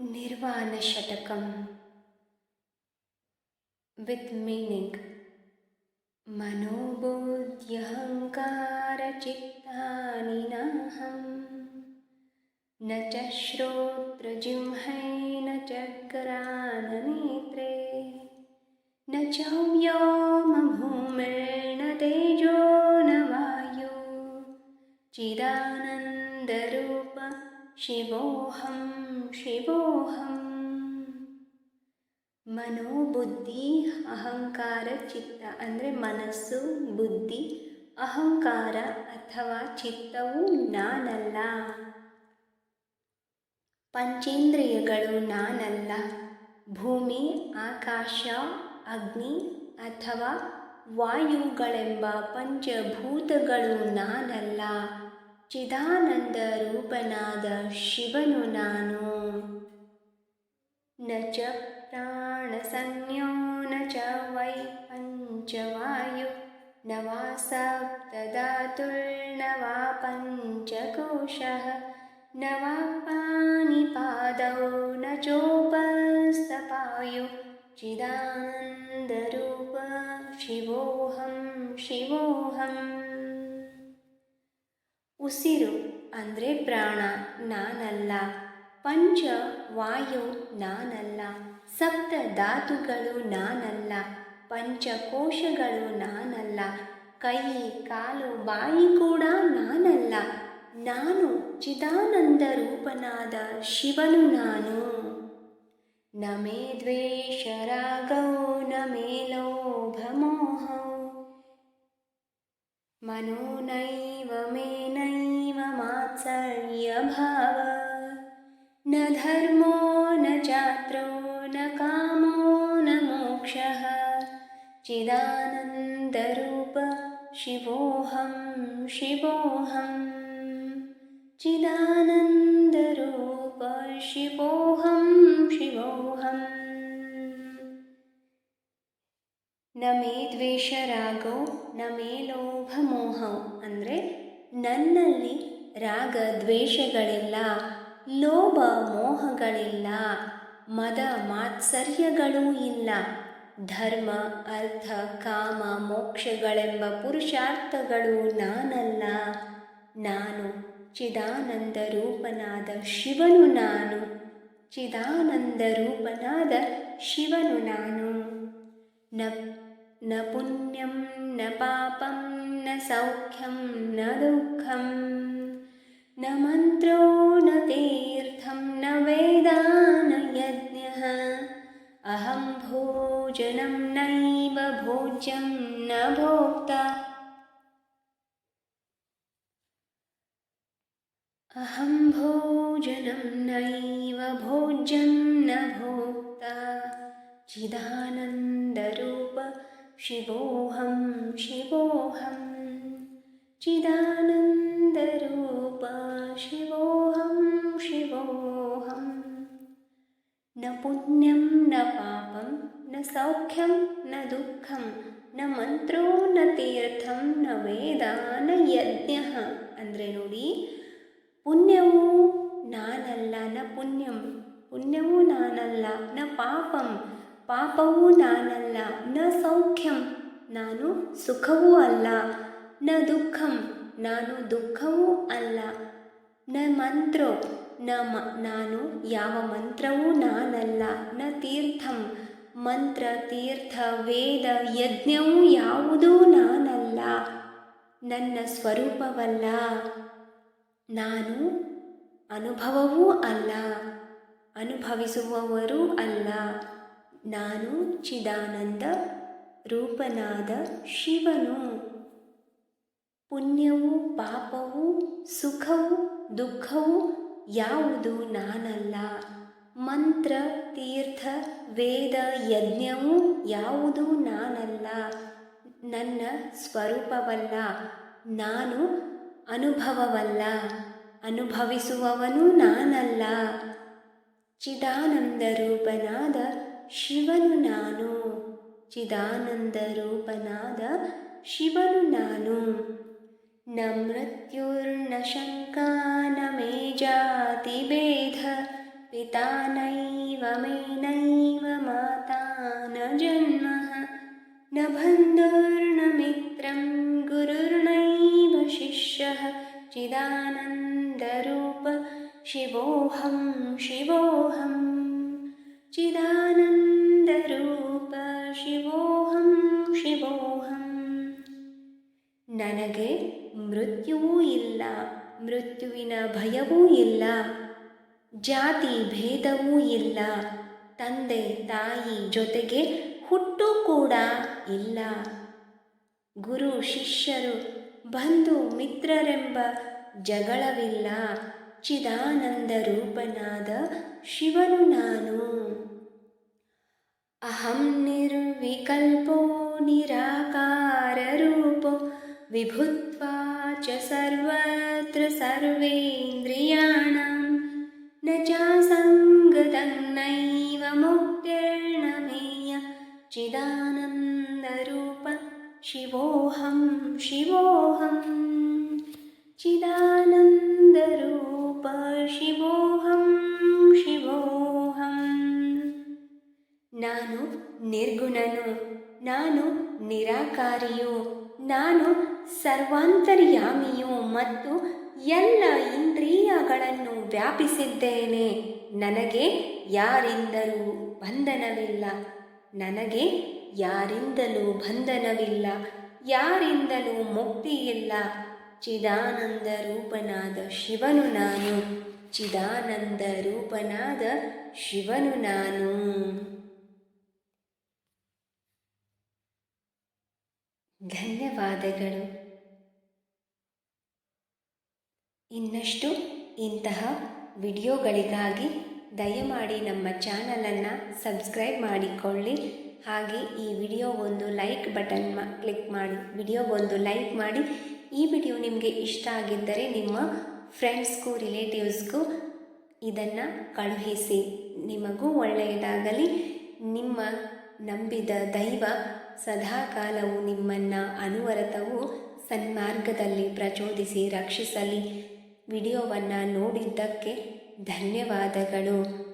निर्वाणशतकं with meaning मनोबोध्यहङ्कारचित्तानि नाहं न च श्रोत्रजिह्मै न च ग्राननेत्रे न च व्योमभूमिर्न तेजो न वायु। चिदानन्दरूप ಶಿವೋಹಂ ಶಿವೋಹಂ. ಮನೋಬುದ್ಧಿ ಅಹಂಕಾರ ಚಿತ್ತ ಅಂದರೆ ಮನಸ್ಸು, ಬುದ್ಧಿ, ಅಹಂಕಾರ ಅಥವಾ ಚಿತ್ತವು ನಾನಲ್ಲ. ಪಂಚೇಂದ್ರಿಯಗಳು ನಾನಲ್ಲ. ಭೂಮಿ, ಆಕಾಶ, ಅಗ್ನಿ ಅಥವಾ ವಾಯುಗಳೆಂಬ ಪಂಚಭೂತಗಳು ನಾನಲ್ಲ. ಚಿದಾನಂದ ರೂಪನಾದ ಶಿವನು ನಾನು ನ ಚ ಪ್ರಾಣಸಂಜ್ಞೋ ನ ಚ ವೈ ಪಂಚವಾಯು ನ ವಾ ಸಪ್ತಧಾತುರ್ನ ವಾ ಪಂಚಕೋಶಃ न वा पाणिपादौ न चोपस्तपायु चिदानन्दरूप ಶಿವೋಹಂ ಶಿವೋಹಂ ಉಸಿರು ಅಂದರೆ ಪ್ರಾಣ, ನಾನಲ್ಲ. ಪಂಚ, ವಾಯು, ನಾನಲ್ಲ. ಸಪ್ತ ಧಾತುಗಳು ನಾನಲ್ಲ. ಪಂಚಕೋಶಗಳು ನಾನಲ್ಲ. ಕೈ, ಕಾಲು, ಬಾಯಿ ಕೂಡ ನಾನಲ್ಲ. ನಾನು ಚಿದಾನಂದ ರೂಪನಾದ ಶಿವನು ನಾನು. ನಮೇ ದ್ವೇಷ ರಾಗೋ ನಮೇ ಲೋಭ ಲೋಭಮೋಹೌ मनो नैव मे नैव मात्सर्यभाव। न धर्मो न चात्रो न कामो न मोक्षः। चिदानन्दरूप शिवोऽहं शिवोऽहं चिदानन्दरूप शिवोऽहं शिवोऽहम् ನ ಮೇ ದ್ವೇಷ ರಾಗೋ, ನ ಮೇ ಲೋಭ ಮೋಹೌ. ಅಂದರೆ ನನ್ನಲ್ಲಿ ರಾಗ ದ್ವೇಷಗಳಿಲ್ಲ, ಲೋಭ ಮೋಹಗಳಿಲ್ಲ, ಮದ ಮಾತ್ಸರ್ಯಗಳೂ ಇಲ್ಲ. ಧರ್ಮ, ಅರ್ಥ, ಕಾಮ, ಮೋಕ್ಷಗಳೆಂಬ ಪುರುಷಾರ್ಥಗಳು ನಾನಲ್ಲ. ನಾನು ಚಿದಾನಂದ ರೂಪನಾದ ಶಿವನು ನಾನು. ಚಿದಾನಂದ ರೂಪನಾದ ಶಿವನು ನಾನು. ನ न पुण्यं न पापं न सौख्यं न दुःखं न मन्त्रो न तीर्थं न वेदा न अहं भोजनं नैव भोज्यं न भोक्ता। चिदानन्दरूप शिवोऽहं शिवोऽहं चिदानन्दरूप शिवोऽहं शिवोऽहं न पुण्यं न पापं न सौख्यं न दुःखं न ಮಂತ್ರೋ ನ ತೀರ್ಥಂ ನ ವೇದ ನ ಯಜ್ಞ ಅಂದರೆ ನೋಡಿ ಪುಣ್ಯವೂ ನಾನಲ್ಲ ನ ಪುಣ್ಯಂ ಪುಣ್ಯವೂ ನಾನಲ್ಲ ನ ಪಾಪಂ ಪಾಪವೂ ನಾನಲ್ಲ, ನ ಸೌಖ್ಯಂ, ನಾನು ಸುಖವೂ ಅಲ್ಲ, ನ ದುಃಖಂ, ನಾನು ದುಃಖವೂ ಅಲ್ಲ. ನ ಮಂತ್ರೋ, ನ ಮ, ನಾನು, ಯಾವ ಮಂತ್ರವೂ ನಾನಲ್ಲ. ನ ತೀರ್ಥಂ, ಮಂತ್ರ, ತೀರ್ಥ, ವೇದ, ಯಜ್ಞವೂ ಯಾವುದೂ ನಾನಲ್ಲ. ನನ್ನ ಸ್ವರೂಪವಲ್ಲ, ನಾನು ಅನುಭವವೂ ಅಲ್ಲ, ಅನುಭವಿಸುವವರೂ ಅಲ್ಲ. ನಾನು ಚಿದಾನಂದ ರೂಪನಾದ ಶಿವನು. ಪುಣ್ಯವು ಪಾಪವು ಸುಖವು ದುಃಖವು ಯಾವುದು ನಾನಲ್ಲ. ಮಂತ್ರ, ತೀರ್ಥ, ವೇದ, ಯಜ್ಞವು ಯಾವುದು ನಾನಲ್ಲ. ನನ್ನ ಸ್ವರೂಪವಲ್ಲ. ನಾನು ಅನುಭವವಲ್ಲ. ಅನುಭವಿಸುವವನು ನಾನಲ್ಲ. ಚಿದಾನಂದ ರೂಪನಾದ ಶಿವನು ನಾನು ಚಿದಾನಂದ ರೂಪನಾದ ಶಿವನು ನಾನು ನ ಮೃತ್ಯುರ್ನ ಶಂಕಾ ನ ಮೇ ಜಾತಿ ಭೇದ पिता नैव मे नैव माता न जन्मः न बन्धुर्न मित्रं गुरुर्नैव शिष्यः चिदानन्दरूप शिवोऽहं शिवोऽहं ಚಿದಾನಂದರೂಪ ಶಿವೋಹಂ ಶಿವೋಹಂ ನನಗೆ ಮೃತ್ಯುವೂ ಇಲ್ಲ, ಮೃತ್ಯುವಿನ ಭಯವೂ ಇಲ್ಲ, ಜಾತಿ ಭೇದವೂ ಇಲ್ಲ, ತಂದೆ ತಾಯಿ ಜೊತೆಗೆ ಹುಟ್ಟು ಕೂಡ ಇಲ್ಲ. ಗುರು ಶಿಷ್ಯರು, ಬಂಧು ಮಿತ್ರರೆಂಬ ಜಗಳವಿಲ್ಲ ಚಿದಾನಂದರೂಪನಾದ ಶಿವನು चिदानन्दरूपनादशिवनुनानो अहं निर्विकल्पो निराकाररूप विभुत्वा च सर्वत्र सर्वेन्द्रियाणां न चासङ्गतं नैव मौक्य चिदानन्दरूपशिवोऽहं शिवोऽहम् चिदानन्दरूप ಗೋಪ ಶಿವೋಹಂ ಶಿವೋಹಂ. ನಾನು ನಿರ್ಗುಣನು, ನಾನು ನಿರಾಕಾರಿಯು, ನಾನು ಸರ್ವಾಂತರ್ಯಾಮಿಯು ಮತ್ತು ಎಲ್ಲ ಇಂದ್ರಿಯಗಳನ್ನು ವ್ಯಾಪಿಸಿದ್ದೇನೆ. ನನಗೆ ಯಾರಿಂದಲೂ ಬಂಧನವಿಲ್ಲ. ನನಗೆ ಯಾರಿಂದಲೂ ಬಂಧನವಿಲ್ಲ. ಯಾರಿಂದಲೂ ಮುಕ್ತಿಯಿಲ್ಲ. ಚಿದಾನಂದ ರೂಪನಾದ ಶಿವನು ನಾನು. ಚಿದಾನಂದ ರೂಪನಾದ ಶಿವನು ನಾನು. ಧನ್ಯವಾದಗಳು. ಇನ್ನಷ್ಟು ಇಂತಹ ವಿಡಿಯೋಗಳಿಗಾಗಿ ದಯಮಾಡಿ ನಮ್ಮ ಚಾನಲನ್ನು ಸಬ್ಸ್ಕ್ರೈಬ್ ಮಾಡಿಕೊಳ್ಳಿ. ಹಾಗೆ ಈ ವಿಡಿಯೋ ಒಂದು ಲೈಕ್ ಬಟನ್ ಕ್ಲಿಕ್ ಮಾಡಿ, ವಿಡಿಯೋ ಒಂದು ಲೈಕ್ ಮಾಡಿ. ಈ ವಿಡಿಯೋ ನಿಮಗೆ ಇಷ್ಟ ಆಗಿದ್ದರೆ ನಿಮ್ಮ ಫ್ರೆಂಡ್ಸ್ಗೂ, ರಿಲೇಟಿವ್ಸ್ಗೂ ಇದನ್ನು ಕಳುಹಿಸಿ. ನಿಮಗೂ ಒಳ್ಳೆಯದಾಗಲಿ. ನಿಮ್ಮ ನಂಬಿದ ದೈವ ಸದಾಕಾಲವು ನಿಮ್ಮನ್ನು ಅನುವರತವು ಸನ್ಮಾರ್ಗದಲ್ಲಿ ಪ್ರಚೋದಿಸಿ ರಕ್ಷಿಸಲಿ. ವಿಡಿಯೋವನ್ನು ನೋಡಿದ್ದಕ್ಕೆ ಧನ್ಯವಾದಗಳು.